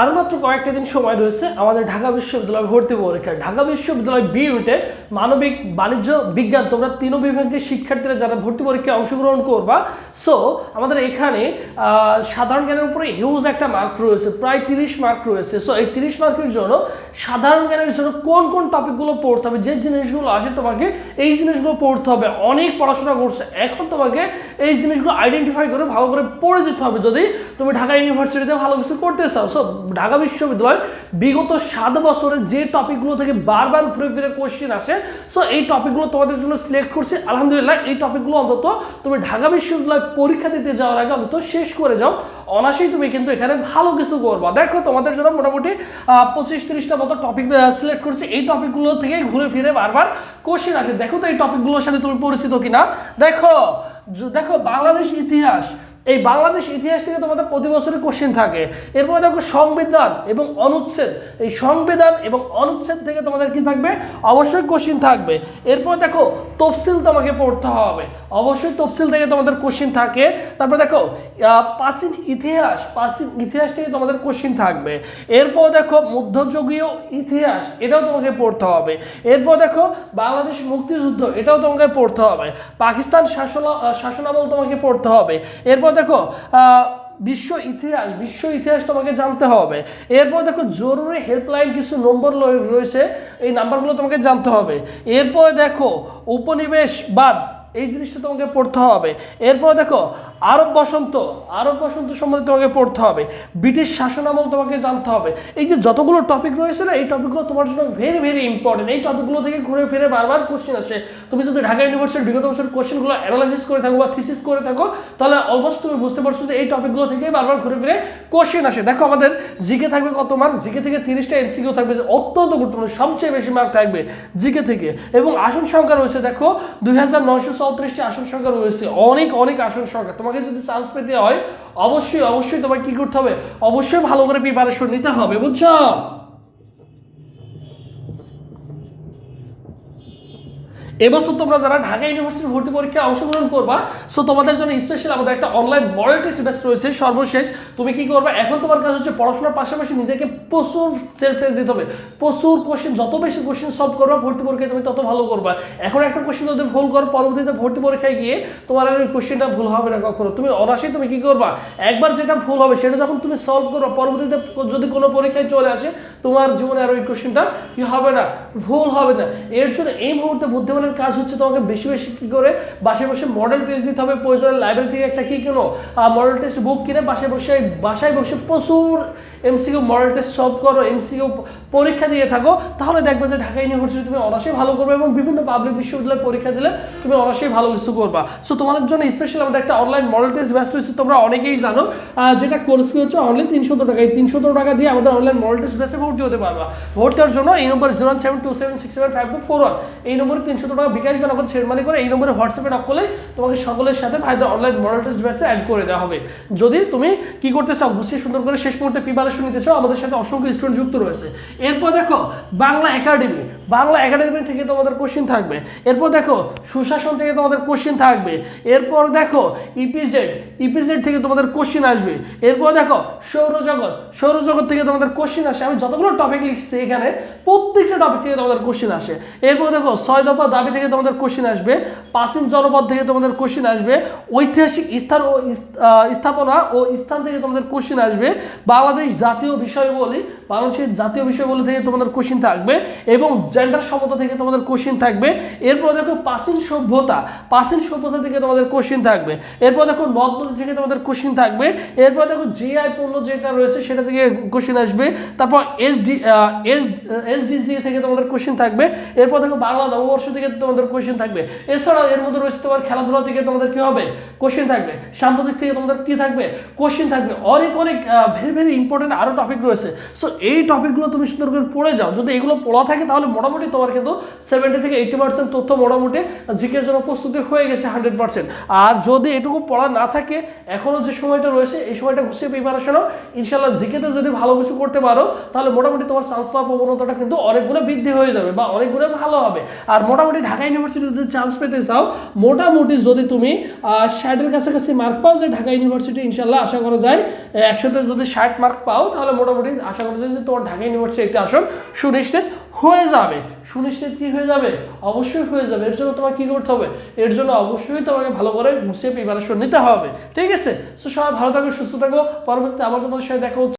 আর মাত্র কয়েকটা দিন সময় রয়েছে, আমাদের ঢাকা বিশ্ববিদ্যালয় ভর্তি পরীক্ষা। ঢাকা বিশ্ববিদ্যালয় বি ইউনিটে মানবিক, বাণিজ্য, বিজ্ঞান, তোমরা তিন বিভাগের শিক্ষার্থীরা যারা ভর্তি পরীক্ষায় অংশগ্রহণ করবা। সো আমাদের এখানে সাধারণ জ্ঞানের উপরে হিউজ একটা মার্ক রয়েছে, প্রায় তিরিশ মার্ক রয়েছে। সো এই তিরিশ মার্কের জন্য সাধারণ জ্ঞানের জন্য কোন কোন টপিকগুলো পড়তে হবে, যে জিনিসগুলো আসে তোমাকে, এই জিনিসগুলো পড়তে হবে। অনেক পড়াশোনা করছে, এখন তোমাকে এই জিনিসগুলো আইডেন্টিফাই করে, ভালো করে পড়ে যেতে হবে। যদি তুমি ঢাকা ইউনিভার্সিটিতে ভালো কিছু করতে চাও। সো ঢাকা বিশ্ববিদ্যালয় বিগত সাত বছরে যে টপিকগুলো থেকে বারবার ঘুরে ফিরে কোশ্চেন আসে সো এই টপিকগুলো তোমাদের জন্য সিলেক্ট করছি। আলহামদুলিল্লাহ, এই টপিকগুলো অন্তত তুমি ঢাকা বিশ্ববিদ্যালয় পরীক্ষা দিতে যাওয়ার আগে অন্তত শেষ করে যাও। অনাসেই তুমি কিন্তু এখানে ভালো কিছু করবা। দেখো, তোমাদের জন্য মোটামুটি পঁচিশ তিরিশটা মতো টপিক সিলেক্ট করছি। এই টপিকগুলো থেকে ঘুরে ফিরে বারবার কোশ্চেন আসে। দেখো তো এই টপিকগুলোর সাথে তুমি পরিচিত কিনা? দেখো দেখো, বাংলাদেশ ইতিহাস। এই বাংলাদেশ ইতিহাস থেকে তোমাদের প্রতি বছরের কোশ্চেন থাকে। এরপর দেখো সংবিধান এবং অনুচ্ছেদ। এই সংবিধান এবং অনুচ্ছেদ থেকে তোমাদের কি থাকবে? অবশ্যই কোশ্চেন থাকবে। এরপর দেখো তফসিল তোমাকে পড়তে হবে। অবশ্যই তফসিল থেকে তোমাদের কোশ্চেন থাকে। তারপর দেখো প্রাচীন ইতিহাস প্রাচীন ইতিহাস থেকে তোমাদের কোশ্চেন থাকবে। এরপর দেখো মধ্যযুগীয় ইতিহাস, এটাও তোমাকে পড়তে হবে। এরপর দেখো বাংলাদেশ মুক্তিযুদ্ধ, এটাও তোমাকে পড়তে হবে। পাকিস্তান শাসন শাসনামল তোমাকে পড়তে হবে। এরপর দেখো বিশ্ব ইতিহাস বিশ্ব ইতিহাস তোমাকে জানতে হবে। এরপর দেখো, জরুরি হেল্পলাইন কিছু নম্বর রয়েছে, এই নাম্বারগুলো তোমাকে জানতে হবে। এরপর দেখো, উপনিবেশবাদ এই জিনিসটা তোমাকে পড়তে হবে। এরপর দেখো, আরব বসন্ত আরব বসন্ত সম্বন্ধে তোমাকে পড়তে হবে। ব্রিটিশ শাসনামল তোমাকে জানতে হবে। এই যে যতগুলো টপিক রয়েছে না, এই টপিকগুলো তোমার জন্য ভেরি ভেরি ইম্পর্টেন্ট এই টপিকগুলো থেকে ঘুরে ফিরে বারবার কোশ্চেন আসে। তুমি যদি ঢাকা ইউনিভার্সিটির বিগত বছর কোশ্চেনগুলো অ্যানালাইসিস করে থাকো বা থিসিস করে থাকো, তাহলে অলমোস্ট তুমি বুঝতে পারছ যে এই টপিকগুলো থেকে বারবার ঘুরে ফিরে কোশ্চেন আসে। দেখো, আমাদের জিকে থাকবে কত মার্ক জিকে থেকে তিরিশটা এমসিকিউ থাকবে যে অত্যন্ত গুরুত্বপূর্ণ, সবচেয়ে বেশি মার্ক থাকবে জিকে থেকে। এবং আসন সংখ্যা রয়েছে, দেখো, দুই হাজার নয়শো চৌত্রিশটি আসন সংখ্যা রয়েছে। অনেক অনেক আসন সংখ্যা। তোমাকে যদি চান্স পেতে হয়, অবশ্যই অবশ্যই তোমাকে কি করতে হবে? অবশ্যই ভালো করে প্রিপারেশন নিতে হবে, বুঝছ? এবছর তোমরা যারা ঢাকা ইউনিভার্সিটি ভর্তি পরীক্ষায় অংশগ্রহণ করবা সো তোমাদের জন্য স্পেশাল আমাদের একটা অনলাইন মডেল টেস্ট ব্যাচ রয়েছে, সর্বশেষ। তুমি কি করবে? এখন তোমার কাজ হচ্ছে পড়াশোনার পাশাপাশি নিজেকে প্রচুর সেলফ টেস্ট দিতে হবে। প্রচুর কোশ্চেন যত বেশি কোশ্চেন সলভ করবা, ভর্তি পরীক্ষায় তুমি তত ভালো করবা। এখন একটা কোশ্চেন যদি ভুল করো, পরবর্তীতে ভর্তি পরীক্ষায় গিয়ে তোমার আর ওই কোশ্চেনটা ভুল হবে না কখনো। তুমি অনাসেই তুমি কি করবা? একবার যেটা ভুল হবে, সেটা যখন তুমি সলভ করো পরবর্তীতে যদি কোনো পরীক্ষায় চলে আসে, তোমার জীবনে আর ওই কোশ্চেনটা কি হবে না? ভুল হবে না। এর জন্য এই মুহূর্তে বুদ্ধিমানের কাজ হচ্ছে তোমাকে বেশি বেশি কি করে বাসায় বসে মডেল টেস্ট দিতে হবে, প্রয়োজনে লাইব্রেরি থেকে একটা কি কেনো মডেল টেস্ট বুক কিনে বাসায় বসে বাসায় বসে প্রচুর এমসিকিউ মডেল টেস্ট সলভ করো এমসিকিউ পরীক্ষা দিয়ে থাকো, তাহলে দেখবে যে ঢাকা ইউনিভার্সিটি তুমি অনাসেই ভালো করবে এবং বিভিন্ন পাবলিক বিশ্ববিদ্যালয়ে পরীক্ষা দিলে তুমি অনাসেই ভালো কিছু করবা। সো তোমাদের জন্য স্পেশাল আমাদের একটা অনলাইন মডেল টেস্ট ব্যস্ত হয়েছে তোমরা অনেকেই জানো যেটা কোর্স ফি হচ্ছে অনলি তিনশো টাকা। এই তিনশো টাকা দিয়ে আমাদের অনলাইন মডেল টেস্ট ব্যাসে ভর্তি হতে পারবা। ভর্তি হওয়ার জন্য এই number zero seven two seven six seven five two four one এই নম্বরে তিনশো টাকা বিকাশ বা নগদ ছেড়মানি করে এই নম্বরে হোয়াটসঅ্যাপে নক করলে তোমাকে সকলের সাথে ভাইদের অনলাইন মডেল টেস্ট ব্যাসে অ্যাড করে দেওয়া হবে। যদি তুমি কি করতে চাও, গুছিয়ে সুন্দর করে শেষ মুহূর্তে প্রিপারেশন নিতে চাও আমাদের সাথে অসংখ্য স্টুডেন্ট যুক্ত রয়েছে। এরপর দেখো, বাংলা একাডেমি বাংলা একাডেমি থেকে তোমাদের কোশ্চেন থাকবে। এরপর দেখো, সুশাসন থেকে তোমাদের কোশ্চেন থাকবে। এরপর দেখো ইপিজেড ইপিজেড থেকে তোমাদের কোশ্চেন আসবে। এরপর দেখো, সৌরজগৎ। সৌরজগৎ থেকে তোমাদের কোশ্চেন আসে। আমি যতগুলো টপিক লিখছি এখানে, প্রত্যেকটা টপিক থেকে তোমাদের কোশ্চেন আসে। এরপর দেখো, ছয় দফা দাবি থেকে তোমাদের কোশ্চেন আসবে। প্রাচীন জনপদ থেকে তোমাদের কোশ্চেন আসবে। ঐতিহাসিক স্থান ও স্থাপনা ও স্থান থেকে তোমাদের কোশ্চেন আসবে। বাংলাদেশ জাতীয় বিষয়বলী বাংলাদেশের জাতীয় বিষয়বলী থেকে তোমাদের কোশ্চেন থাকবে এবং জেন্ডার সমতা থেকে তোমাদের কোশ্চেন থাকবে। এরপর দেখো প্রাচীন সভ্যতা প্রাচীন সভ্যতা থেকে তোমাদের কোশ্চেন থাকবে। এরপর দেখো নদ নদী থেকে তোমাদের কোশ্চেন থাকবে। এরপর দেখো জিআই পণ্য যেটা রয়েছে সেটা থেকে কোশ্চেন আসবে। তারপর এসডি এস এসডিজি থেকে তোমাদের কোশ্চেন থাকবে। এরপর দেখো বাংলা নববর্ষ থেকে তোমাদের কোশ্চেন থাকবে। এছাড়াও এর মধ্যে রয়েছে তোমার খেলাধুলা থেকে তোমাদের কি হবে? কোশ্চেন থাকবে। সাম্প্রতিক থেকে তোমাদের কি থাকবে? কোশ্চেন থাকবে। অনেক অনেক ভেরি ভেরি ইম্পর্টেন্ট আরও টপিক রয়েছে। সো এই টপিকগুলো তুমি সুন্দর করে পড়ে যাও। যদি এগুলো পড়া থাকে, তাহলে মোটামুটি তোমার কিন্তু সেভেন্টি থেকে এইটি পার্সেন্ট তথ্য মোটামুটি জিকের জন্য প্রস্তুতি হয়ে গেছে হান্ড্রেড পার্সেন্ট আর যদি এটুকু পড়া না থাকে এখনও যে সময়টা রয়েছে, এই সময়টা গুছিয়ে প্রিপারেশনও ইনশাল্লাহ জিকেতে যদি ভালো কিছু করতে পারো, তাহলে মোটামুটি তোমার চান্স পাওয়ার প্রবণতাটা কিন্তু অনেকগুলো বৃদ্ধি হয়ে যাবে বা অনেকগুলো ভালো হবে। আর মোটামুটি ঢাকা ইউনিভার্সিটি যদি চান্স পেতে চাও, মোটামুটি যদি তুমি ষাটের কাছাকাছি মার্ক পাও যে ঢাকা ইউনিভার্সিটি ইনশাল্লাহ আশা করা যায়, একশোতে যদি ষাট মার্ক পাও পাও তাহলে মোটামুটি আশা করছি যে তোমার ঢাকা ইউনিভার্সিটি একটি আসন সুনিশ্চিত হয়ে যাবে। সুনিশ্চিত কি হয়ে যাবে? অবশ্যই হয়ে যাবে। এর জন্য তোমাকে কী করতে হবে? এর জন্য অবশ্যই তোমাকে ভালো করে গুছিয়ে প্রিপারেশন নিতে হবে। ঠিক আছে? তো সবাই ভালো থাকো, সুস্থ থাকো। পরবর্তীতে আবার তোমাদের সাথে দেখা হচ্ছে।